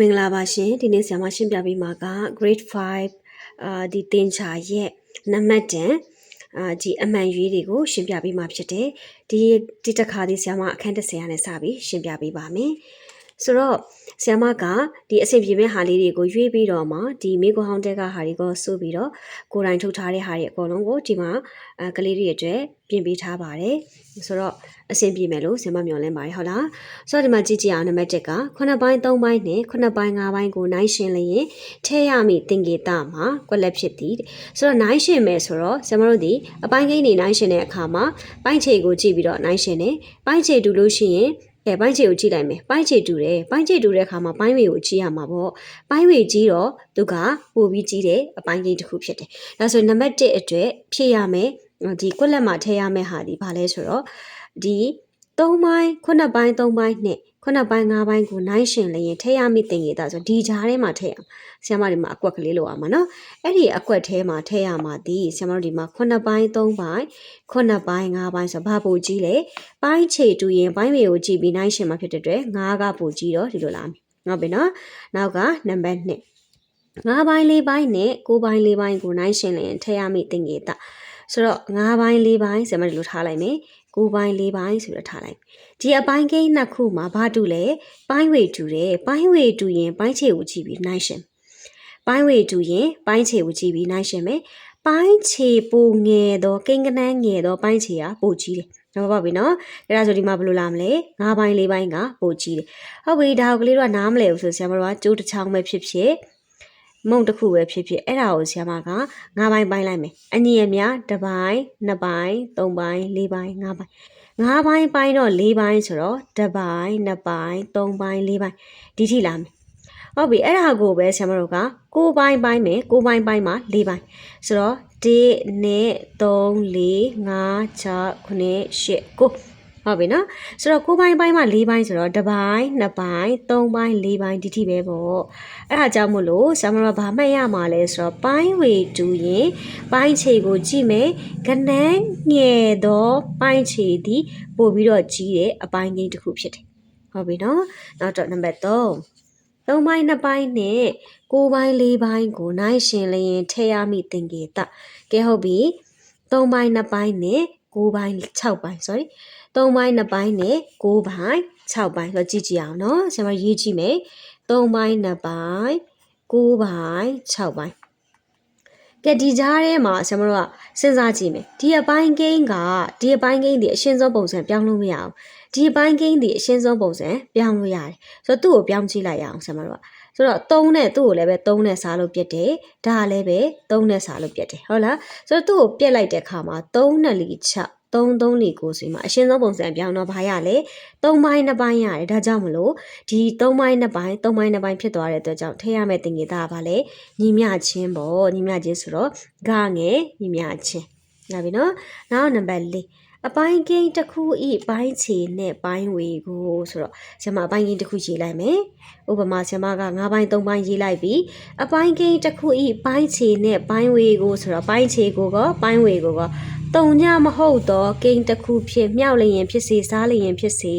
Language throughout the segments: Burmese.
မင်္ဂလာပါရှင်ဒီနေ့ဆရာမရှင်းပြပေးမှာက grade 5အာဒီတင်ချာရဲ့နံပါတ်10အာဒီအမှန်ရွေးတွေကိုရှင်းပြပေးမှာဖြစ်တယ်ဒီဒီတစ်ခါဒီဆရာမအခန်း30ရနဲ့စပြီးရှင်းပြပေးပါမယ် ဆိုတော့ဆရာမကဒီအဆင်ပြေမဲ့ဟာလေးတွေကိုရွေးပြီးတော့မှဒီမိကွန်ဟောင်းတဲ့ကဟာတွေကိုစိုးပြီးတော့ကိုယ်တိုင်ထုတ်ထားတဲ့ဟာတွေအကုန်လုံးကိုဒီမှာအဲကလေးတွေအတွက်ပြင်ပေးထားပါတယ်ဆိုတော့အဆင်ပြေမယ်လို့ဆရာမမျှော်လင့်ပါတယ်ဟုတ်လားဆိုတော့ဒီမှာကြည့်ကြည့်အောင်နံပါတ်1က9ပိုင်း3ပိုင်းနဲ့9ပိုင်း5ပိုင်းကိုနိုင်ရှင်လျင်ထဲရမည့်သင်္ကေတမှာကွက်လက်ဖြစ်သည်တဲ့ဆိုတော့နိုင်ရှင်မယ်ဆိုတော့ဆရာမတို့ဒီအပိုင်းကိန်းနေနိုင်ရှင်တဲ့အခါမှာပိုင်းခြေကိုကြည့်ပြီးတော့နိုင်ရှင်တယ်ပိုင်းခြေတူလို့ရှိရင် အဲပိုင်းခြေကိုကြည့်လိုက်မယ်ပိုင်းခြေတူတယ်ပိုင်းခြေတူတဲ့အခါမှာပိုင်းဝေကိုကြည့်ရမှာပေါ့ပိုင်းဝေကြည့်တော့သူကပို့ပြီးကြည့်တဲ့အပိုင်းကိန်းတစ်ခုဖြစ်တယ်ဒါဆိုနံပါတ်1အတွက်ဖြည့်ရမယ်ဒီကွက်လက်မှာထည့်ရမယ့်ဟာဒီဘာလဲဆိုတော့ဒီ3ပိုင်း9ပိုင်း3ပိုင်းနဲ့ 9ပိုင်း5ပိုင်းကိုနိုင်ရှင်လျင်ထည့်ရမိတင်ကြီးတာဆိုဒီဂျားထဲမှာထည့်ရမှာဆရာမဒီမှာအကွက်ကလေးလိုအောင်ပါနော်အဲ့ဒီအကွက်ထဲမှာထည့်ရမှာဒီဆရာမတို့ဒီမှာ9ပိုင်း3ပိုင်း9ပိုင်း5ပိုင်းဆိုဘာပိုကြီးလဲပိုင်းခြေတူရင်ပိုင်းဝေကိုကြည့်ပြီးနိုင်ရှင်မှာဖြစ်တဲ့အတွက်5ကပိုကြီးတော့ဒီလိုလာမယ်ဟုတ်ပြီနော်နောက်ကနံပါတ်2 5ပိုင်း4ပိုင်းနဲ့9ပိုင်း4ပိုင်းကိုနိုင်ရှင်လျင်ထည့်ရမိတင်ကြီးတာဆိုတော့5ပိုင်း4ပိုင်းဆရာမဒီလိုထားလိုက်မယ် 9ပိုင်း4ပိုင်းဆိုတော့ထားလိုက်ဒီအပိုင်းကိန်းနှစ်ခုမှာဘာတူလဲပိုင်းဝေတူတယ်ပိုင်းဝေတူရင်ပိုင်းခြေကိုကြည့်ပြီးနိုင်ရှင်ပိုင်းဝေတူရင်ပိုင်းခြေကိုကြည့်ပြီးနိုင်ရှင်မယ်ပိုင်းခြေပိုငယ်တော့ကိန်းကနန်းငယ်တော့ပိုင်းခြေကပိုကြီးတယ်တော့ပါပြီနော်အဲ့ဒါဆိုဒီမှာဘယ်လိုလာမလဲ၅ပိုင်း၄ပိုင်းကပိုကြီးတယ်ဟုတ်ပြီဒါကိုကလေးတို့ကနားမလဲဘူးဆိုဆရာမတို့ကကျိုးတစ်ချောင်းပဲဖြစ်ဖြစ် မုံတစ်ခုပဲဖြစ်ဖြစ်အဲ့ဒါကိုဆရာမက၅ပိုင်းပိုင်းလိုက်မယ်အညီအမျှတစ်ပိုင်းနှစ်ပိုင်းသုံးပိုင်းလေးပိုင်း၅ပိုင်း၅ပိုင်းပိုင်းတော့၄ပိုင်းဆိုတော့တစ်ပိုင်းနှစ်ပိုင်းသုံးပိုင်းလေးပိုင်းဒီထိလာမယ်ဟုတ်ပြီအဲ့ဒါကိုပဲဆရာမတို့က6ပိုင်းပိုင်းမယ်6ပိုင်းပိုင်းမှာ4ပိုင်းဆိုတော့1 2 3 4 5 6 9 10 9 ဟုတ်ပြီနော်ဆိုတော့6ပိုင်းပိုင်းမှာ4ပိုင်းဆိုတော့တစ်ပိုင်းနှစ်ပိုင်းသုံးပိုင်း၄ပိုင်းဒီထိပဲပေါ့အဲ့ဒါကြောင့်မို့လို့ဆရာမတို့ကဘာမှတ်ရမှာလဲဆိုတော့ပိုင်းဝေတူရင်ပိုင်းခြေကိုကြည့်မယ်ကနန်းငယ်သောပိုင်းခြေသည်ပို့ပြီးတော့ကြီးတဲ့အပိုင်းကြီးတစ်ခုဖြစ်တယ်ဟုတ်ပြီနော်နောက်တော့နံပါတ်3 3ပိုင်း2ပိုင်းနဲ့6ပိုင်း4ပိုင်းကိုနိုင်ရှင်လျင်ထည့်ရမိသင်္ကေတကဲဟုတ်ပြီ3ပိုင်း2ပိုင်းနဲ့6ပိုင်း6ပိုင်း sorry 3ပိုင်း2ပိုင်းနဲ့6ပိုင်း6ပိုင်းဆိုတော့ကြည့်ကြည့်အောင်နော်ဆရာမရေးကြည့်မယ်3ပိုင်း2ပိုင်း6ပိုင်း6ပိုင်းကဲဒီကြားထဲမှာဆရာမတို့ကစဉ်းစားကြည့်မယ်ဒီအပိုင်းကိန်းကဒီအပိုင်းကိန်းဒီအရှင်းဆုံးပုံစံပြောင်းလို့မရအောင်ဒီအပိုင်းကိန်းဒီအရှင်းဆုံးပုံစံပြောင်းလို့ရတယ်ဆိုတော့သူ့ကိုပြောင်းကြည့်လိုက်ရအောင်ဆရာမတို့ကဆိုတော့3နဲ့သူ့ကိုလည်းပဲ3နဲ့စားလို့ပြတ်တယ်ဒါလည်းပဲ3နဲ့စားလို့ပြတ်တယ်ဟုတ်လားဆိုတော့သူ့ကိုပြတ်လိုက်တဲ့အခါမှာ3နဲ့လီ6 3 3 4 9ဆိုရင်မှာအရှင်းဆုံးပုံစံပြောင်းတော့ဘာရလဲ3ပိုင်း2ပိုင်းရတယ်ဒါကြောင့်မလို့ဒီ3ပိုင်း2ပိုင်း3ပိုင်း2ပိုင်းဖြစ်သွားတဲ့အတွက်ကြောင့်ထည့်ရမယ့်တင်ကြီးသားကဘာလဲညီမျှချင်းပေါ့ညီမျှချင်းဆိုတော့ဂငယ်ညီမျှချင်းလာပြီနော်နောက်နံပါတ်4 အပိုင်းကိန်းတစ်ခုဤပိုင်းခြေနဲ့ပိုင်းဝေကိုဆိုတော့ဆရာမအပိုင်းကိန်းတစ်ခုရေးလိုက်မယ်ဥပမာဆရာမက9ပိုင်း3ပိုင်းရေးလိုက်ပြီးအပိုင်းကိန်းတစ်ခုဤပိုင်းခြေနဲ့ပိုင်းဝေကိုဆိုတော့ပိုင်းခြေကိုကပိုင်းဝေကိုကတုံညမဟုတ်တော့ကိန်းတစ်ခုဖြစ်မြောက်လျင်ဖြစ်စေစားလျင်ဖြစ်စေ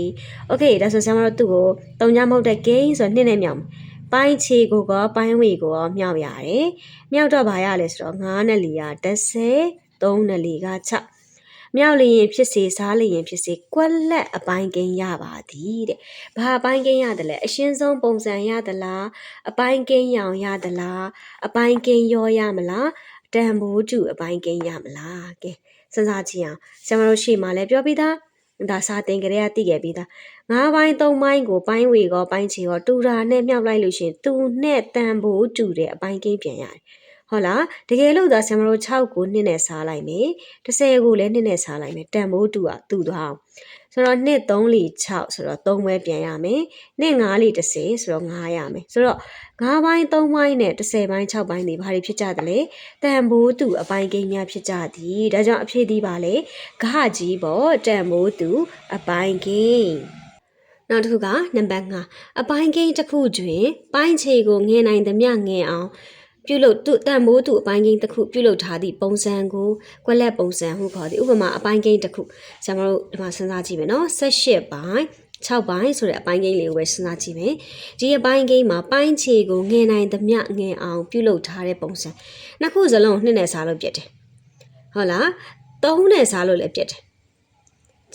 โอเคဒါဆိုဆရာမတို့သူ့ကိုတုံညမဟုတ်တဲ့ကိန်းဆိုတော့နှစ်နဲ့မြောက်မယ်ပိုင်းခြေကိုကပိုင်းဝေကိုကမြောက်ရတယ်မြောက်တော့ဘာရလဲဆိုတော့9နဲ့4က30 3နဲ့4က6 မြောက်လျင်ဖြစ်စေစားလျင်ဖြစ်စေကွက်လက်အပိုင်းကိန်းရပါသည်တဲ့။ဘာအပိုင်းကိန်းရတယ်လဲအရှင်းဆုံးပုံစံရသလားအပိုင်းကိန်းရောင်ရသလားအပိုင်းကိန်းရောရမလားတန်ဖိုးတူအပိုင်းကိန်းရမလားကဲစဉ်းစားကြည့်အောင်ဆရာမတို့ရှေ့မှာလည်းပြောပြီးသားဒါစာတင်ကြရသိခဲ့ပြီးသားငါးပိုင်းသုံးပိုင်းကိုပိုင်းဝေကောပိုင်းချေကောတူတာနဲ့မြောက်လိုက်လို့ရှင်သူနဲ့တန်ဖိုးတူတဲ့အပိုင်းကိန်းပြန်ရတယ် ဟုတ်လားတကယ်လို့သာဆရာမတို့6ကို2နဲ့စားလိုက်မယ်30ကိုလည်း2နဲ့စားလိုက်မယ်တန်ဖိုးတူอ่ะတူသွားအောင်ဆိုတော့2 3 4 6ဆိုတော့3ပဲပြန်ရမယ်2 5 4 30ဆိုတော့5ရမယ်ဆိုတော့9ပိုင်း3ပိုင်းနဲ့30ပိုင်း6ပိုင်းတွေဘာတွေဖြစ်ကြသလဲတန်ဖိုးတူအပိုင်းကိန်းများဖြစ်ကြသည်ဒါကြောင့်အဖြစ်ဒီပါလေဂဟကြီးပေါ့တန်ဖိုးတူအပိုင်းကိန်းနောက်တစ်ခုကနံပါတ်5အပိုင်းကိန်းတစ်ခုတွင်ပိုင်းခြေကိုငင်နိုင်သမျှငင်အောင် ပြုလုပ်သူတန်မိုးသူအပိုင်းကိန်းတစ်ခုပြုလုပ်ထားသည့်ပုံစံကိုကွက်လက်ပုံစံဟုခေါ်သည်ဥပမာအပိုင်းကိန်းတစ်ခုကျွန်တော်တို့ဒီမှာစဉ်းစားကြည့်မယ်နော်18ပိုင်း6ပိုင်းဆိုတဲ့အပိုင်းကိန်းလေးကိုပဲစဉ်းစားကြည့်မယ်ဒီအပိုင်းကိန်းမှာပိုင်းခြေကိုငယ်နိုင်သမျှငယ်အောင်ပြုလုပ်ထားတဲ့ပုံစံနှစ်ခုစလုံးနှစ်နဲ့စားလို့ပြတ်တယ်ဟုတ်လား3နဲ့စားလို့လည်းပြတ်တယ်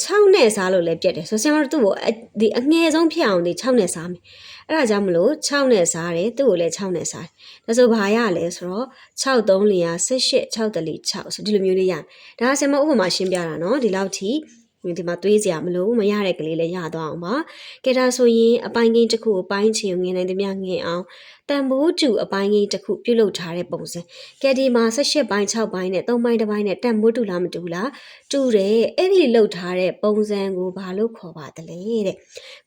6နဲ့စားလို့လည်းပြက်တယ်ဆိုတော့ဆရာမတို့သူ့ကိုဒီအငယ်ဆုံးဖြစ်အောင်ဒီ6နဲ့စားမယ်အဲ့ဒါကြောင့်မလို့6နဲ့စားတယ်သူ့ကိုလည်း6နဲ့စားတယ်ဒါဆိုဘာရလဲဆိုတော့6 3လျာ18 6တလီ6ဆိုဒီလိုမျိုးလေးရဒါဆရာမဥပမာရှင်းပြတာနော်ဒီလောက်ထိ ဒီမှာတွေးစရာမလိုမရတဲ့ကလေးလည်းရသွားအောင်ပါကဲဒါဆိုရင်အပိုင်းကိန်းတစ်ခုအပိုင်းချင်ငင်နိုင်သမျှငင်အောင်တန်ဖိုးတူအပိုင်းကိန်းတစ်ခုပြုလုပ်ထားတဲ့ပုံစံကဲဒီမှာ18ပိုင်း6ပိုင်းနဲ့3ပိုင်းတစ်ပိုင်းနဲ့တန်ဖိုးတူလားမတူလားတူတယ်အဲ့ဒီလုပ်ထားတဲ့ပုံစံကိုဘာလို့ခေါ်ပါသလဲတဲ့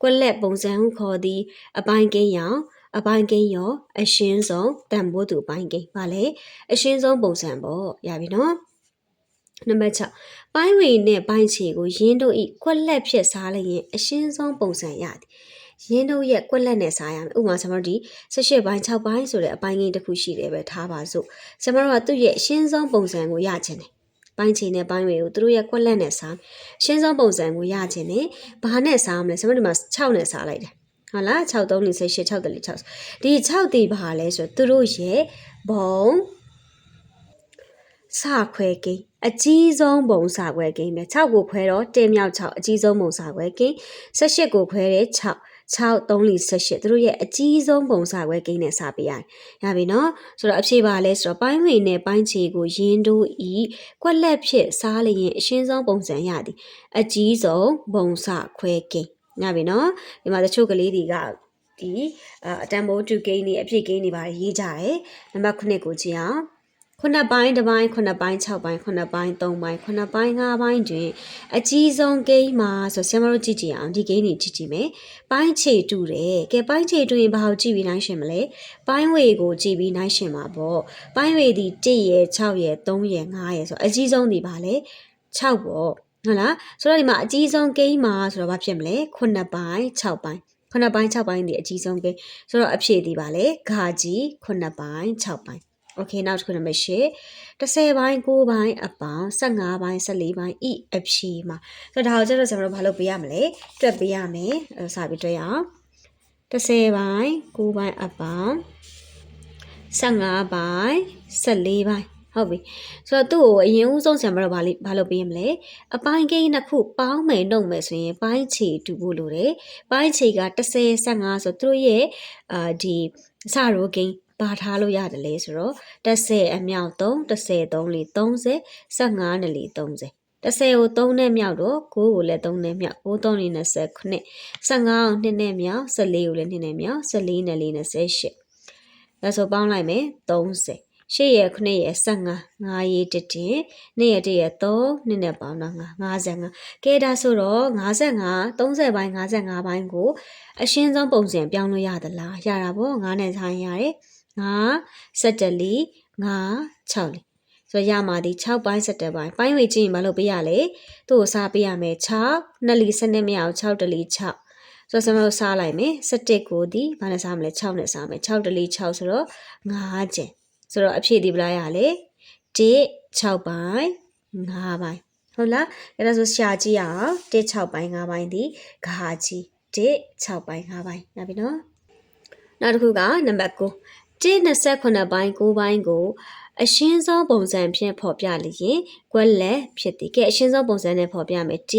ကွက်လက်ပုံစံကိုခေါ်သည်အပိုင်းကိန်းရောင်အပိုင်းကိန်းရောအရှင်းဆုံးတန်ဖိုးတူအပိုင်းကိန်းပါလေအရှင်းဆုံးပုံစံပေါ့ရပြီနော်နံပါတ်6 ပိုင်းဝေနဲ့ပိုင်းခြေကိုရင်းတို့ဤကွက်လက်ဖြစ်စားလိုက်ရင်အရှင်းဆုံးပုံစံရသည်ရင်းတို့ရဲ့ကွက်လက်နဲ့စားရမယ်ဥပမာကျွန်တော်တို့ဒီ18ပိုင်း6ပိုင်းဆိုတဲ့အပိုင်းကြီးတစ်ခုရှိတယ်ပဲထားပါစို့ကျွန်တော်တို့ကသူ့ရဲ့အရှင်းဆုံးပုံစံကိုရချင်တယ်ပိုင်းချင်တဲ့ပိုင်းတွေကိုသူတို့ရဲ့ကွက်လက်နဲ့စားရှင်းဆုံးပုံစံကိုရချင်တယ်ဘာနဲ့စားမလဲကျွန်တော်တို့ဒီမှာ6နဲ့စားလိုက်တယ်ဟုတ်လား6 3 4 8 6 6 6ဒီ6တီဘာလဲဆိုတော့သူတို့ရဲ့ဘုံစခွဲကိန်း အကြီးဆုံးပုံစခွဲကိန်းပဲ6ကိုခွဲတော့1မြောက်6အကြီးဆုံးပုံစခွဲကိန်း18ကိုခွဲတဲ့6 6 3 4 18သူတို့ရဲ့အကြီးဆုံးပုံစခွဲကိန်းနဲ့စပေးရတယ်။ရပြီနော်။ဆိုတော့အဖြေပါလဲဆိုတော့ပိုင်းဝင်နဲ့ပိုင်းချေကိုရင်းတို့ဤကွက်လက်ဖြစ်စားလျင်အရှင်းဆုံးပုံစံရသည်။အကြီးဆုံးပုံစခွဲကိန်း။ရပြီနော်။ဒီမှာတချို့ကလေးတွေကဒီအတန်ဖိုးတူကိန်းတွေအဖြစ်ကိန်းတွေပါရေးကြတယ်။နံပါတ်9ကိုကြည့်အောင်။ ခုနှစ်ပိုင်းတစ်ပိုင်းခုနှစ်ပိုင်း6ပိုင်းခုနှစ်ပိုင်း3ပိုင်းခုနှစ်ပိုင်း5ပိုင်းတွင်အကြီးဆုံးဂိမ်းမှာဆိုဆရာမတို့ကြည့်ကြည့်အောင်ဒီဂိမ်းတွေကြည့်ကြည့်မယ်ပိုင်းခြေတူတယ်ကဲပိုင်းခြေတူရင်ဘာကိုကြည့်ပြီးနိုင်ရှင်မလဲပိုင်းဝေကိုကြည့်ပြီးနိုင်ရှင်မှာပေါ့ပိုင်းဝေဒီ1ရယ်6ရယ်3ရယ်5ရယ်ဆိုအကြီးဆုံးဒီပါလေ6ပေါ့ဟုတ်လားဆိုတော့ဒီမှာအကြီးဆုံးဂိမ်းမှာဆိုတော့ဘာဖြစ်မလဲခုနှစ်ပိုင်း6ပိုင်းခုနှစ်ပိုင်း6ပိုင်းဒီအကြီးဆုံးဂိမ်းဆိုတော့အဖြေဒီပါလေဂါကြီးခုနှစ်ပိုင်း6ပိုင်း Okay နောက်တစ်ခုနံပါတ်10 10ပိုင်း9ပိုင်းအပေါင်း15ပိုင်း14ပိုင်းဤအဖြေမှာဆိုတော့ဒါကိုကျတော့ကျွန်တော်တို့ဘာလုပ်ပေးရမလဲတွက်ပေးရမယ်စပြီးတွက်ရအောင်10ပိုင်း9ပိုင်းအပေါင်း15ပိုင်း14ပိုင်းဟုတ်ပြီဆိုတော့သူ့ကိုအရင်ဦးဆုံးဆံမတော့ဘာလို့ဘာလို့ပေးရမလဲအပိုင်းကိန်းနှစ်ခုပေါင်းမယ်နှုတ်မယ်ဆိုရင်ပိုင်းခြေတူဖို့လိုတယ်ပိုင်းခြေက30 15ဆိုတော့သူ့ရဲ့အာဒီစရိုကိန်း ဘာထားလို့ရတယ်လဲဆိုတော့30အမြောက်3 30 3လီ30 15နဲ့လီ30 30ကို3နဲ့မြောက်တော့9ကိုလည်း3နဲ့မြောက်9 3နဲ့29 15ကို2နဲ့မြောက်14ကိုလည်း2နဲ့မြောက်14နဲ့4နဲ့18ဒါဆိုပေါင်းလိုက်မယ်30ရှေ့ရ9ရ15 9ရေးတတင်နေ့ရတရ3နှစ်နဲ့ပေါင်းတော့55ကဲဒါဆိုတော့55 30ပိုင်း55ပိုင်းကို အရှင်းဆုံးပုံစံပြောင်းလို့ရသလားရတာပေါ့9နဲ့ဆိုင်ရတယ် 9 17လီ9 6လီဆိုရမှာဒီ6ပိုင်း17ပိုင်းပိုင်းဝေကြည့်ရင်မလုပ်ပေးရလေသူ့ကိုစားပေးရမယ်6 2လီစနစ်မရအောင်6တလီ6ဆိုတော့ဆမတို့စားလိုက်မယ်17ကိုဒီဘာနဲ့စားမလဲ6နဲ့စားမယ်6တလီ6ဆိုတော့9ကျင်ဆိုတော့အဖြေဒီဘလားရလေ1 6ပိုင်း5ပိုင်းဟုတ်လားအဲ့ဒါဆိုရှာကြည့်အောင်1 6ပိုင်း5ပိုင်းဒီဂါကြီး1 6ပိုင်း5ပိုင်းရပြီနော်နောက်တစ်ခုကနံပါတ်9 128ပိုင်း9ပိုင်းကိုအရှင်းဆုံးပုံစံဖြင့်ဖော်ပြလျင်ကွက်လက်ဖြစ်သည်ကဲအရှင်းဆုံးပုံစံနဲ့ဖော်ပြမယ်1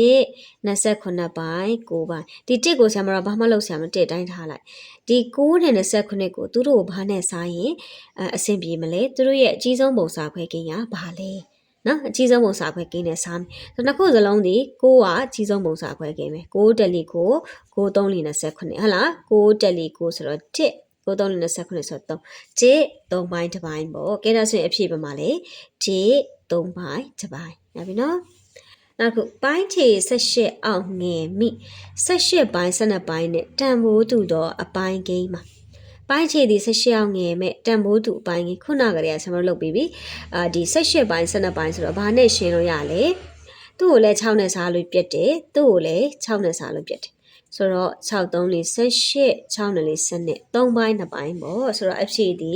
28ပိုင်း9ပိုင်းဒီ1ကိုဆရာမတော့ဘာမှလုပ်ဆရာမ1တိုင်းထားလိုက်ဒီ9နဲ့28ကိုသူတို့ကိုဘာနဲ့စားရင်အဆင်ပြေမလဲသူတို့ရဲ့အကြီးဆုံးပုံစားခွဲကိန်းကဘာလဲနော်အကြီးဆုံးပုံစာခွဲကိန်းနဲ့စားမယ်ဆိုတော့နှစ်ခုစလုံးဒီ6ကအကြီးဆုံးပုံစာခွဲကိန်းပဲ6တက်လီကို6 3လီ28ဟုတ်လား6တက်လီကိုဆိုတော့1 9329ဆိုတော့3 3ပိုင်းတစ်ပိုင်းပေါ့ကဲဒါဆိုရင်အဖြေပါမှာလေ1 3ပိုင်းတစ်ပိုင်းရပြီနော်နောက်ခုပိုင်းခြေ18အောက်ငယ်မိ18ပိုင်း12ပိုင်းနဲ့တန်ဖိုးတူသောအပိုင်းကိန်းမှာပိုင်းခြေဒီ18အောင်ငယ်မဲ့တန်ဖိုးတူအပိုင်းကြီးခုနကတည်းကကျွန်တော်လုပ်ပြီးပြီအာဒီ18ပိုင်း12ပိုင်းဆိုတော့ဘာနဲ့ရှင်းလို့ရလဲသူ့ကိုလည်း6နဲ့စားလို့ပြတ်တယ်သူ့ကိုလည်း6နဲ့စားလို့ပြတ်တယ် ဆိုတော့6 3လေး18 6နဲ့လေးစနစ်3ပိုင်း2ပိုင်းပေါ့ဆိုတော့အဖြေဒီ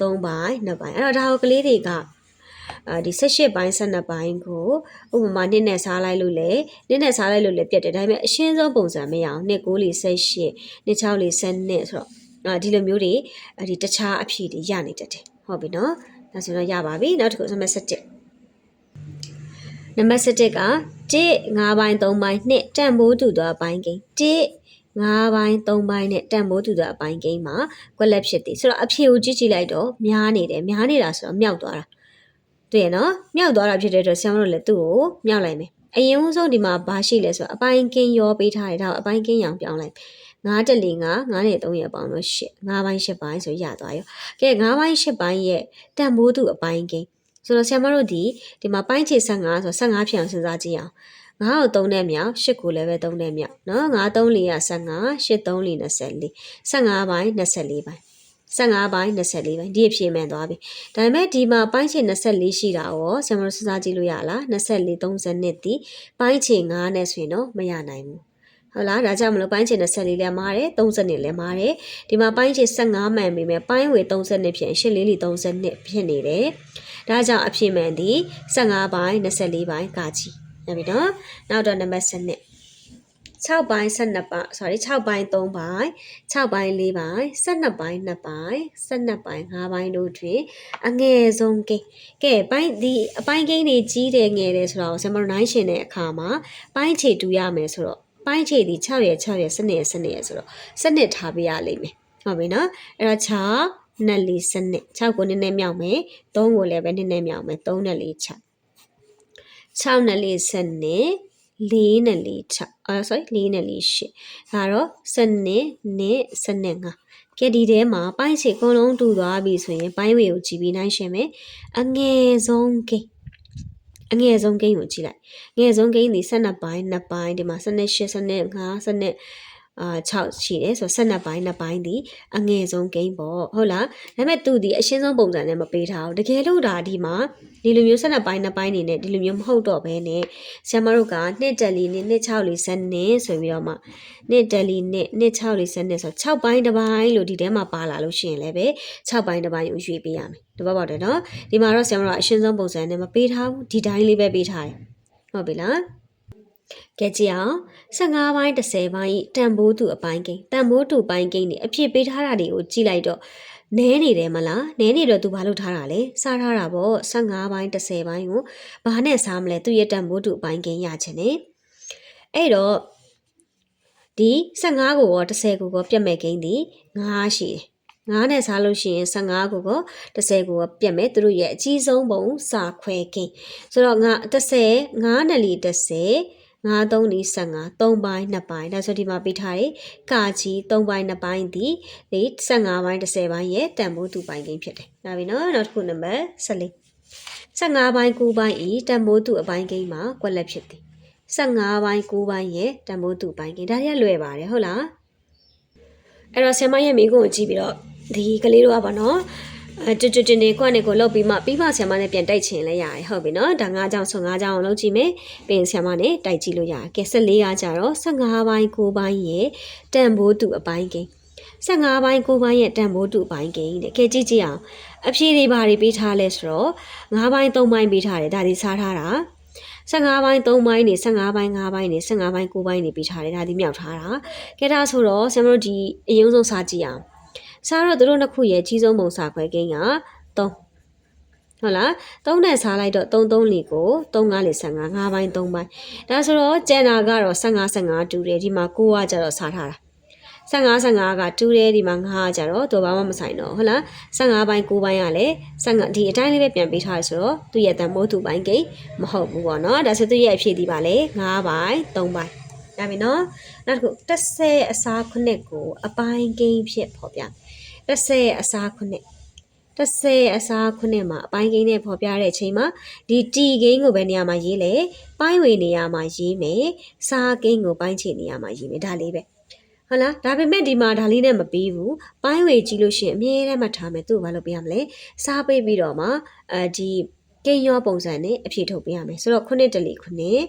3ပိုင်း2ပိုင်းအဲ့တော့ဒါကိုကလေးတွေကအာဒီ18ပိုင်း12ပိုင်းကိုဥပမာနှစ်နဲ့စားလိုက်လို့လေနှစ်နဲ့စားလိုက်လို့လေပြတ်တယ်ဒါပေမဲ့အရှင်းဆုံးပုံစံမရအောင်နှစ်9လေး18နှစ်6လေး12ဆိုတော့အာဒီလိုမျိုးတွေအဒီတခြားအဖြစ်တွေရနေတတ်တယ်ဟုတ်ပြီနော်ဒါဆိုတော့ရပါပြီနောက်တစ်ခုနံပါတ်17နံပါတ်17က 1 5ပိုင်း3ပိုင်း2တန်ဖိုးတူသောအပိုင်းကိန်း1 5ပိုင်း3ပိုင်းနဲ့တန်ဖိုးတူသောအပိုင်းကိန်းမှာကွက်လက်ဖြစ်သည်ဆိုတော့အဖြေကိုကြည့်ကြည့်လိုက်တော့များနေတယ်များနေတာဆိုတော့မြောက်သွားတာတွေ့ရနော်မြောက်သွားတာဖြစ်တဲ့အတွက်ဆရာမတို့လည်းသူ့ကိုမြောက်လိုက်မယ်အရင်ဦးဆုံးဒီမှာဘာရှိလဲဆိုတော့အပိုင်းကင်းရောပေးထားတယ်ဒါကိုအပိုင်းကင်းရောင်ပြောင်းလိုက်9တက်လီ9 9နဲ့3ရပေါင်းတော့8 9ပိုင်း8ပိုင်းဆိုရသွားရောကဲ9ပိုင်း8ပိုင်းရဲ့တန်ဖိုးသူအပိုင်းကင်း ဆိုတော့ဆရာမတို့ဒီဒီမှာပိုင်းချေ15ဆို15ဖြစ်အောင်စဉ်းစားကြည့်အောင်9ကို3နဲ့မြောက်8ကိုလည်းပဲ3နဲ့မြောက်နော်9 3 4က15 8 3 4 24 15ပိုင်း24ပိုင်း15ပိုင်း24ပိုင်းဒီအဖြစ်မှန်သွားပြီဒါပေမဲ့ဒီမှာပိုင်းချေ24ရှိတာရောဆရာမတို့စဉ်းစားကြည့်လို့ရလား24 32တိပိုင်းချေ9နဲ့ဆိုရင်တော့မရနိုင်ဘူး ဟုတ်လားဒါကြောင့်မလို့ပိုင်းချေ24လည်းမားတယ်30နဲ့လည်းမားတယ်ဒီမှာပိုင်းချေ15မှန်ပြီမဲ့ပိုင်းဝေ30နဲ့ဖြစ်ရင်8လေးလီ30နဲ့ဖြစ်နေတယ်ဒါကြောင့်အဖြစ်မှန်ဒီ15ပိုင်း24ပိုင်းကာချီရပြီနော်နောက်တော့နံပါတ်7 6ပိုင်း12ပိုင်း sorry 6ပိုင်း3ပိုင်း6ပိုင်း4ပိုင်း12ပိုင်း2ပိုင်း12ပိုင်း5ပိုင်းတို့တွင်အငယ်ဆုံးကိန်းကဲပိုင်းဒီအပိုင်းကိန်းတွေကြီးတယ်ငယ်တယ်ဆိုတော့ဆမ်မနိုင်ရှင်တဲ့အခါမှာပိုင်းခြေတူရမယ်ဆိုတော့ ပိုင်းခြေဒီ6ရက်6ရက်စနစ်စနစ်ဆိုတော့စနစ်ထားပေးရလိမ့်မယ်ဟုတ်ပြီနော်အဲ့တော့6နဲ့4စနစ်6ကိုနည်းနည်းမြောက်မယ်3ကိုလည်းပဲနည်းနည်းမြောက်မယ်3နဲ့4 6 6နဲ့4စနစ်၄နဲ့၄6အာ sorry ၄နဲ့၄8ဒါတော့စနစ်နဲ့စနစ်5ကဲဒီထဲမှာပိုင်းခြေအကုန်လုံးတူသွားပြီဆိုရင်ပိုင်းဝေကိုကြည့်ပြီးနိုင်ရှင်မယ်အငယ်ဆုံးကိန်း အငယ်ဆုံးကိန်းကိုကြည့်လိုက်ငယ်ဆုံးကိန်းဒီ12ပိုင်း2ပိုင်းဒီမှာစနစ်8စနစ်5စနစ် အာ6ရှိတယ်ဆိုတော့12ပိုင်း2ပိုင်းဒီအငယ်ဆုံးဂိမ်းပေါ့ဟုတ်လားဒါပေမဲ့သူဒီအရှင်းဆုံးပုံစံနဲ့မပေးထားဘူးတကယ်လို့ဒါဒီမှာဒီလိုမျိုး12ပိုင်း2ပိုင်းနေနဲ့ဒီလိုမျိုးမဟုတ်တော့ဘဲနဲ့ဆရာမတို့ကနှစ်တက်လီနဲ့နှစ်6လီစနစ်ဆိုပြီးတော့မှနှစ်တက်လီနဲ့နှစ်6လီစနစ်ဆို6ပိုင်းတစ်ပိုင်းလို့ဒီထဲမှာပါလာလို့ရှိရင်လည်းပဲ6ပိုင်းတစ်ပိုင်းကိုရွေးပေးရမယ်တပတ်ပေါက်တယ်နော်ဒီမှာတော့ဆရာမတို့ကအရှင်းဆုံးပုံစံနဲ့မပေးထားဘူးဒီတိုင်းလေးပဲပေးထားတယ်ဟုတ်ပြီလား ကဲကြည့်အောင်15ပိုင်း30ပိုင်းတန်ဖိုးတူအပိုင်းကိန်းတန်ဖိုးတူပိုင်းကိန်းနေအဖြစ်ပေးထားတာတွေကိုကြည့်လိုက်တော့နဲနေတယ်မလားနဲနေတော့သူဘာလုပ်ထားတာလဲစားထားတာပေါ့15ပိုင်း30ပိုင်းကိုဘာနဲ့စားမလဲသူရဲ့တန်ဖိုးတူအပိုင်းကိန်းရချင်တယ်အဲ့တော့ဒီ15ကိုရော30ကိုရောပြတ်မဲ့ကိန်းဒီ9ရှိတယ်9နဲ့စားလို့ရှိရင်15ကိုကို30ကိုပြတ်မယ်သူတို့ရဲ့အကြီးဆုံးပုံစာခွဲကင်းဆိုတော့ငါ30 9နဲ့လီ30 9 3 4 15 3ပိုင်း2ပိုင်းဒါဆိုဒီမှာပေးထားတယ်ကာကြီး3ပိုင်း2ပိုင်းဒီဒီ15ပိုင်း30ပိုင်းရဲ့တန်ဖိုးတူပိုင်းကိန်းဖြစ်တယ်။ဒါပြီနော်နောက်တစ်ခုနံပါတ်14 15ပိုင်း9ပိုင်းဤတန်ဖိုးတူအပိုင်းကိန်းမှာကွက်လက်ဖြစ်သည်15ပိုင်း9ပိုင်းရဲ့တန်ဖိုးတူပိုင်းကိန်းဒါတွေကလွယ်ပါတယ်ဟုတ်လားအဲ့တော့ဆင်မရဲ့မိကုန်းကိုကြည့်ပြီးတော့ဒီကလေးတို့ကပါနော် အဲတွတွတင်နေကွက်နေကိုလောက်ပြီးမှပြီးမှဆရာမနဲ့ပြန်တိုက်ချင်လဲရတယ်ဟုတ်ပြီနော်ဒါ၅ကြောင်ဆို၅ကြောင်အောင်လုပ်ကြည့်မယ်ပြင်ဆရာမနဲ့တိုက်ကြည့်လို့ရတယ်ကဲ14ကကြတော့15ပိုင်း9ပိုင်းရဲ့တန်ဖိုးတူအပိုင်းကိန်း15ပိုင်း9ပိုင်းရဲ့တန်ဖိုးတူအပိုင်းကိန်းတဲ့ကဲကြည့်ကြည့်အောင်အဖြေတွေဘာတွေပေးထားလဲဆိုတော့9ပိုင်း3ပိုင်းပေးထားတယ်ဒါဒီစားထားတာ15ပိုင်း3ပိုင်းနေ15ပိုင်း5ပိုင်းနေ15ပိုင်း9ပိုင်းနေပြီးထားတယ်ဒါဒီမြောက်ထားတာကဲဒါဆိုတော့ဆရာမတို့ဒီအရင်ဆုံးစားကြည့်အောင် စားတော့တို့နှစ်ခုရဲ့ကြီးဆုံးပုံစာခွဲကိန်းက3ဟုတ်လား3နဲ့စားလိုက်တော့3 3လီကို3 5လီ15 5ပိုင်း3ပိုင်းဒါဆိုတော့ကျန်တာကတော့15 15တူတယ်ဒီမှာ9ကကြတော့စားထားတာ15 15ကတူတယ်ဒီမှာ9ကကြတော့သူဘာမှမဆိုင်တော့ဟုတ်လား15ပိုင်း9ပိုင်းကလည်း15ဒီအတိုင်းလေးပဲပြန်ပေးထားရဆိုတော့သူ့ရဲ့တန်မိုးသူပိုင်းကိန်းမဟုတ်ဘူးပေါ့နော်ဒါဆိုသူ့ရဲ့အဖြစ်ဒီပါလေ9ပိုင်း3ပိုင်းဒါပြီနော်နောက်တစ်ခု30အစားခုနှစ်ကိုအပိုင်းကိန်းဖြစ်ပေါ်ပြ 30အစားခုနှစ်30အစားခုနှစ်မှာအပိုင်းကိန်းနဲ့ဖော်ပြတဲ့အချိန်မှာဒီတီကိန်းကိုပဲနေရာမှာရေးလေပိုင်းဝေနေရာမှာရေးမယ်စားကိန်းကိုပိုင်းချေနေရာမှာရေးမယ်ဒါလေးပဲဟုတ်လားဒါပေမဲ့ဒီမှာဒါလေးနဲ့မပြီးဘူးပိုင်းဝေကြည့်လို့ရှိရင်အမြဲတမ်းမှတ်ထားမယ်သူ့ကိုဘာလုပ်ပေးရမလဲစားပေးပြီးတော့မှအဲဒီကိန်းရောပုံစံနဲ့အဖြေထုတ်ပေးရမယ်ဆိုတော့ခုနှစ်တလီခုနှစ်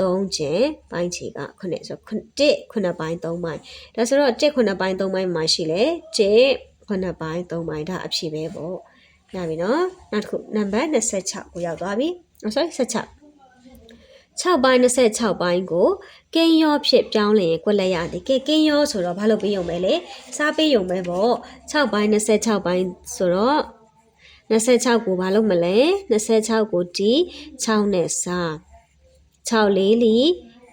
3ကျင်ပိုင်းချေကခုနှစ်ဆိုတော့1ခုနှစ်ပိုင်း3ပိုင်းဒါဆိုတော့1ခုနှစ်ပိုင်း3ပိုင်းမှာရှိလေ1 ခုနှစ်ပိုင်း3ပိုင်းဒါအဖြေပဲပေါ့ရပြီနော်နောက်တစ်ခုနံပါတ်26ကိုရောက်သွားပြီ oh sorry 16 6ပိုင်း26ပိုင်းကိုကင်းရောဖြစ်ပြောင်းလင်ကွက်လက်ရသည်ကဲကင်းရောဆိုတော့ဘာလို့ပေးရုံပဲလဲစားပေးရုံပဲပေါ့6ပိုင်း26ပိုင်းဆိုတော့26ကိုဘာလို့မလဲ26ကိုဒီ6နဲ့စား6လေးလီ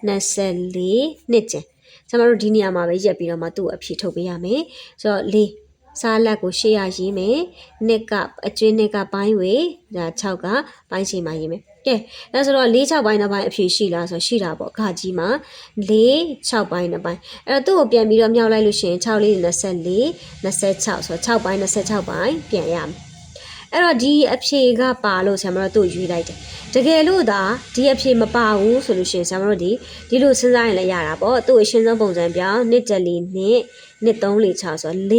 24နှစ်ကျန်ကျွန်တော်တို့ဒီနေရာမှာပဲရက်ပြီးတော့မှသူ့ကိုအဖြေထုတ်ပေးရမယ်ဆိုတော့၄ စားလက်ကိုရှေ့ရရေးမယ်နှစ်ကအကျွင်းနှစ်ကပိုင်းဝေဒါ6ကပိုင်းချိန်မှာရေးမယ်ကဲအဲဆိုတော့၄6ပိုင်းတစ်ပိုင်းအဖြေရှိလားဆိုတော့ရှိတာပေါ့ခါကြီးမှာ၄6ပိုင်းတစ်ပိုင်းအဲ့တော့သူ့ကိုပြန်ပြီးတော့မြောက်လိုက်လို့ရှိရင်6လေး24 26ဆိုတော့6ပိုင်း26ပိုင်းပြန်ရမယ်အဲ့တော့ဒီအဖြေကပါလို့ဆရာမတို့သူ့ရွေးလိုက်တယ်တကယ်လို့သာဒီအဖြေမပါဘူးဆိုလို့ရှိရင်ဆရာမတို့ဒီဒီလိုစဉ်းစားရင်လည်းရတာပေါ့သူ့အရှင်းဆုံးပုံစံပြောင်းနှစ်တလီနှစ် နှစ်3လေး6ဆိုတော့၄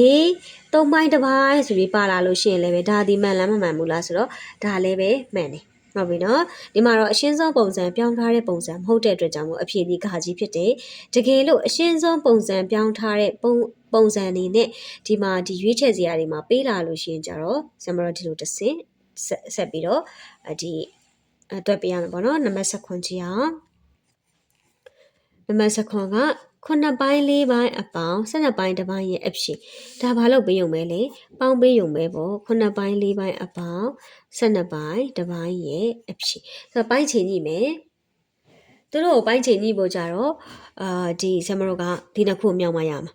သုံးပိုင်းတစ်ပိုင်းဆိုပြီးပါလာလို့ရှိရင်လည်းပဲဒါဒီမှန်လားမမှန်ဘူးလားဆိုတော့ဒါလည်းပဲမှန်တယ်ဟုတ်ပြီနော်ဒီမှာတော့အရှင်းဆုံးပုံစံပြောင်းထားတဲ့ပုံစံမဟုတ်တဲ့အတွက်ကြောင့်မို့အဖြေဒီကကြီးဖြစ်တယ်တကယ်လို့အရှင်းဆုံးပုံစံပြောင်းထားတဲ့ပုံပုံစံအနေနဲ့ဒီမှာဒီရွေးချယ်စရာတွေမှာပေးလာလို့ရှိရင်ကြတော့ဆမ်မတော့ဒီလိုတစ်စင်ဆက်ဆက်ပြီးတော့ဒီအတွက်ပေးရမှာပေါ့နော်နံပါတ်16ကြည့်အောင်နံပါတ်16က ခုနှစ်ပိုင်းလေးပိုင်းအပေါင်း12ပိုင်းတစ်ပိုင်းရဲ့အဖြစ်ဒါဘာလို့ပေးရုံပဲလေပေါင်းပေးရုံပဲပေါ့ခုနှစ်ပိုင်းလေးပိုင်းအပေါင်း12ပိုင်းတစ်ပိုင်းရဲ့အဖြစ်ဆိုတော့ပိုင်းချိန်ကြည့်မယ်သူတို့ကိုပိုင်းချိန်ညှိဖို့ကြတော့အာဒီဆမတို့ကဒီနှစ်ခုမြောက်မှရမှာ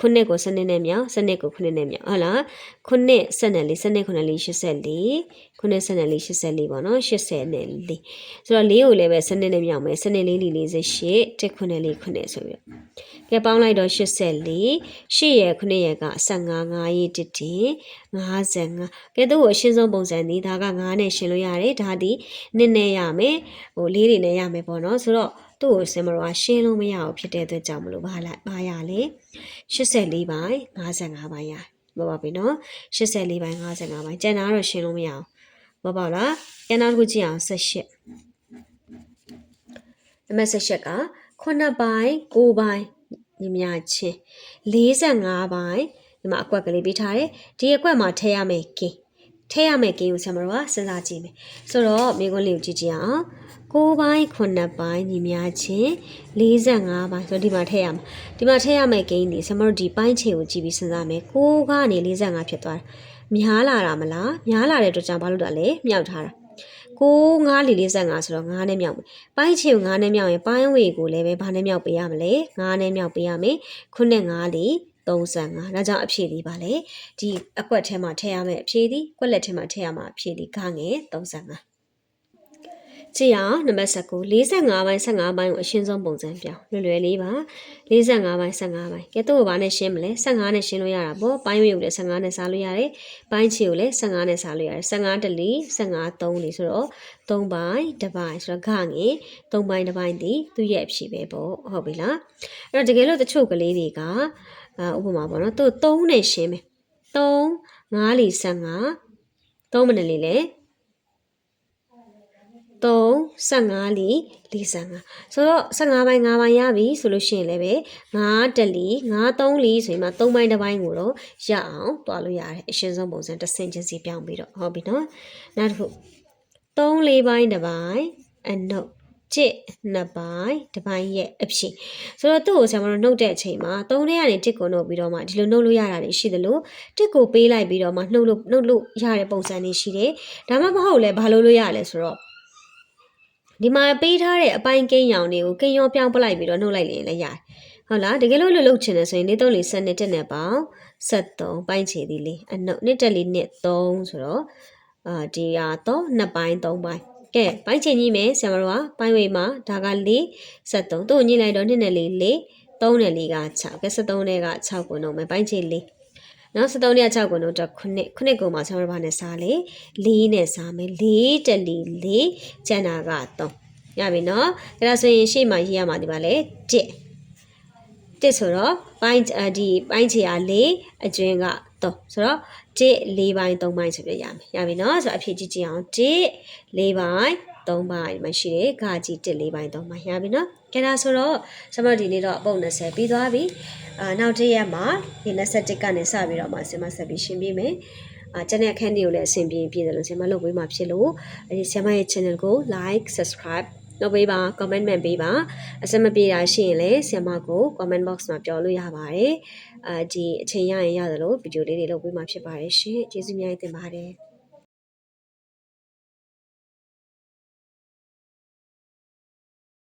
ခုနှစ်ကိုစနစ်နဲ့မြောက်စနစ်ကိုခုနှစ်နဲ့မြောက်ဟုတ်လားခုနှစ်စနစ်လေးစနစ်ခုနှစ်လေး84ခုနှစ်စနစ်လေး84ပေါ့နော်80နဲ့4ဆိုတော့4ကိုလည်းပဲစနစ်နဲ့မြောက်မယ်စနစ်လေးလေး48တစ်ခုနှစ်လေးခုနှစ်ဆိုပြီးတော့ကဲပေါင်းလိုက်တော့84 8ရဲ့ခုနှစ်ရဲ့က15 5ရေးတစ်တင်55ကဲသူ့ကိုအရှင်းဆုံးပုံစံဒီဒါက9နဲ့ရှင်းလို့ရတယ်ဒါဒီနည်းနည်းရမယ်ဟိုလေးတွေနဲ့ရမယ်ပေါ့နော်ဆိုတော့ သူ့ကိုစင်မရောရှင်းလို့မရအောင်ဖြစ်တဲ့အတွက်ကြောင့်မလို့ဘာလဲဘာရလဲ84ပိုင်း55ပိုင်းရမပါပြီနော်84ပိုင်း55ပိုင်းကျန်တာကတော့ရှင်းလို့မရအောင်မပေါ့လားကျန်တာတစ်ခုကြည့်အောင်78နံပါတ်78က9ပိုင်း9ပိုင်းညီမချင်း45ပိုင်းဒီမှာအကွက်ကလေးပေးထားတယ်ဒီအကွက်မှာထည့်ရမယ်ကင်းထည့်ရမယ်ကင်းကိုဆရာမတို့ကစဉ်းစားကြည့်မယ်ဆိုတော့မိခွန်းလေးကိုကြည့်ကြည့်အောင် 9ပိုင်း9ပိုင်းညီမချင်း45ပိုင်းဆိုတော့ဒီမှာထည့်ရမှာဒီမှာထည့်ရမယ်ကင်းဒီဆရာမတို့ဒီပိုင်းချိန်ကိုကြည့်ပြီးစဉ်းစားမယ်9ကနေ45ဖြစ်သွားတယ်များလာတာမလားများလာတဲ့အတွက်ကြောင့်ဘာလို့လဲမြောက်ထားတာ6 9လီ45ဆိုတော့9နဲ့မြောက်မယ်။ပိုင်းချေကို9နဲ့မြောက်ရင်ပိုင်းဝေကိုလည်းပဲဘာနဲ့မြောက်ပေးရမလဲ9နဲ့မြောက်ပေးရမယ်။ခုနဲ့9လီ35ဒါကြောင့်အဖြေဒီပါလေဒီအကွက်ထဲမှာထည့်ရမယ်အဖြေဒီကွက်လက်ထဲမှာထည့်ရမှာအဖြေဒီကငယ်35 ကြည့်အောင်နံပါတ်19 45ပိုင်း15ပိုင်းကိုအရှင်းဆုံးပုံစံပြောင်းလွယ်လွယ်လေးပါ45ပိုင်း15ပိုင်းကဲတော့ဘာနဲ့ရှင်းမလဲ15နဲ့ရှင်းလို့ရတာပေါ့ပိုင်းဝေကိုလည်း15နဲ့စားလို့ရတယ်ပိုင်းချီကိုလည်း15နဲ့စားလို့ရတယ်15တလီ15 3လီဆိုတော့3ပိုင်းတစ်ပိုင်းဆိုတော့ဂငယ်3ပိုင်းတစ်ပိုင်းဒီသူ့ရဲ့အဖြေပဲပေါ့ဟုတ်ပြီလားအဲ့တော့တကယ်လို့တချို့ကလေးတွေကအာဥပမာပေါ့နော်သူ3နဲ့ရှင်းမယ်3 5လီ15 3မနလီလေ 3 15လီ45ဆိုတော့15ပိုင်း5ပိုင်းရပြီဆိုလို့ရှိရင်လည်းပဲ5တလီ5 3လီဆိုရင်မှ3ပိုင်းတစ်ပိုင်းကိုတော့ရအောင်တွားလို့ရတယ်အရှင်းဆုံးပုံစံတစ်ဆင့်ချင်းစီပြောင်းပြီးတော့ဟုတ်ပြီနော်နောက်တစ်ခု3လေးပိုင်းတစ်ပိုင်းအနုတ်ကျစ်နှစ်ပိုင်းတစ်ပိုင်းရဲ့အဖြစ်ဆိုတော့သူ့ကိုဆရာမတို့နှုတ်တဲ့အချိန်မှာ3ထဲကနေတစ်ကိုနှုတ်ပြီးတော့မှဒီလိုနှုတ်လို့ရတာတွေရှိသလိုတစ်ကိုပေးလိုက်ပြီးတော့မှနှုတ်လို့နှုတ်လို့ရတဲ့ပုံစံတွေရှိတယ်ဒါမှမဟုတ်လဲဘာလို့လို့ရလဲဆိုတော့ ဒီမှာပေးထားတဲ့အပိုင်းကိန်းရောင်တွေကိုကိန်းရောပြောင်းပလိုက်ပြီးတော့နှုတ်လိုက်ရင်လည်းရတယ်ဟုတ်လားတကယ်လို့လှုပ်လှုပ်ချင်တယ်ဆိုရင်နေတော့လေစနစ်တက်နဲ့ပေါင်း73ပိုင်းချေသည်လေးအနှုတ်နှစ်တက်လေးနှစ်3ဆိုတော့အာဒီဟာတော့နှစ်ပိုင်း3ပိုင်းကဲပိုင်းချင်ကြီးမယ်ဆရာမတို့ကပိုင်းဝေးမှာဒါက4 73သူ့ကိုညှိလိုက်တော့2နဲ့4 4 3နဲ့4က6ကဲ73နဲ့က6ကိုနှုတ်မယ်ပိုင်းချင်4 နော်73နဲ့6ကိုနှုတ်တော့9 9ကိုမှဆရာမတို့ဘာနဲ့စားလဲ4နဲ့စားမယ်4တက်လီ4ကျန်တာက3ရပြီနော်ဒါဆိုရင်ရှေ့မှာရေးရမှာဒီပါလေ1တစ်ဆိုတော့ပိုင်းဒီပိုင်းချေက4အကျွင်းက3ဆိုတော့1 4ပိုင်း3ပိုင်းဆိုပြရမယ်ရပြီနော်ဆိုတော့အဖြေကြည့်ကြည့်အောင်1 4ပိုင်း3ပိုင်းဒီမှာရှိတယ်ဂါကြီး1 4ပိုင်း3ပိုင်းရပြီနော် ကဲဒါဆိုတော့ကျွန်တော်ဒီနေ့တော့အပုံ20ပြီးသွားပြီအာနောက်တစ်ရက်မှာဒီ21ကနေစပြီးတော့မှဆင်မဆက်ပြီးရှင်းပြမယ်အာကျန်တဲ့အခန်းတွေကိုလည်းအဆင်ပြေပြေတယ်လို့ဆရာမလုပ်ပေးမှာဖြစ်လို့အဲဒီဆရာမရဲ့ channel ကို like subscribe လုပ်ပေးပါ comment မှန်ပေးပါအစမပြေတာရှိရင်လည်းဆရာမကို comment box မှာပြောလို့ရပါတယ်အာဒီအချိန်ရရင်ရသလိုဗီဒီယိုလေးတွေလုပ်ပေးမှာဖြစ်ပါတယ်ရှင်ကျေးဇူးများတင်ပါတယ်